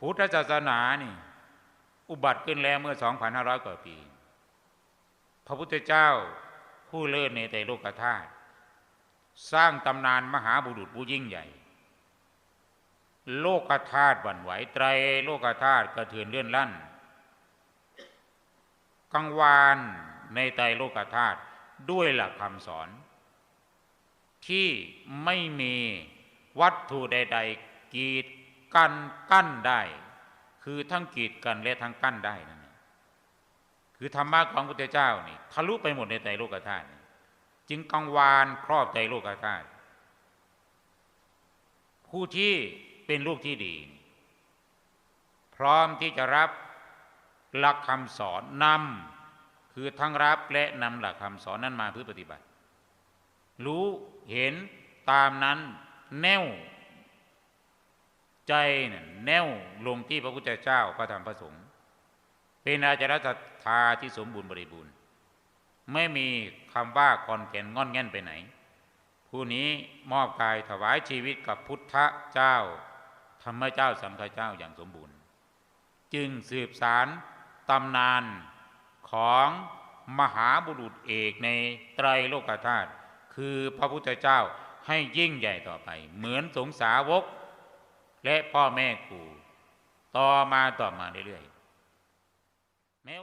พุทธศาสนานี่ อุบัติขึ้นแล้วเมื่อ 2,500 กว่าปี พระพุทธเจ้าผู้เลิศในแต่โลกธาตุสร้างตำนานมหาบุรุษผู้ยิ่งใหญ่ โลกธาตุหวั่นไหวไตรโลกธาตุกระเทือนเลื่อนลั่นกังวานในไตรโลกธาตุด้วยหลักคำสอน ที่ไม่มีวัตถุใด ๆ กีด กันกั้นได้ คือทั้งกีดกันและทั้งกั้นได้นั่นเองคือธรรมะของพระพุทธเจ้านี่ทะลุไปหมดในไตรโลกธาตุจึงกังวานครอบไตรโลกธาตุผู้ที่เป็นลูกที่ดี พร้อมที่จะรับหลักคำสอนนำคือทั้งรับและนำหลักคำสอนนั้นมาเพื่อปฏิบัติ รู้เห็นตามนั้นแน่ว ใจเนี่ยแน่วลงที่พระพุทธเจ้าพระธรรมพระสงฆ์เป็นอาจารย์ศรัทธาที่สมบูรณ์บริบูรณ์ ไม่มีคำว่าคอนแก่นงอนแง่นไปไหน ผู้นี้มอบกายถวายชีวิตกับพุทธเจ้า ธรรมเจ้าสังฆเจ้าอย่างสมบูรณ์ จึงสืบสารตำนานของมหาบุรุษเอกในไตรโลกธาตุคือพระพุทธเจ้าให้ยิ่งใหญ่ต่อไป เหมือนสงสาวก และพ่อแม่กู ต่อมาต่อมาเรื่อยๆแม้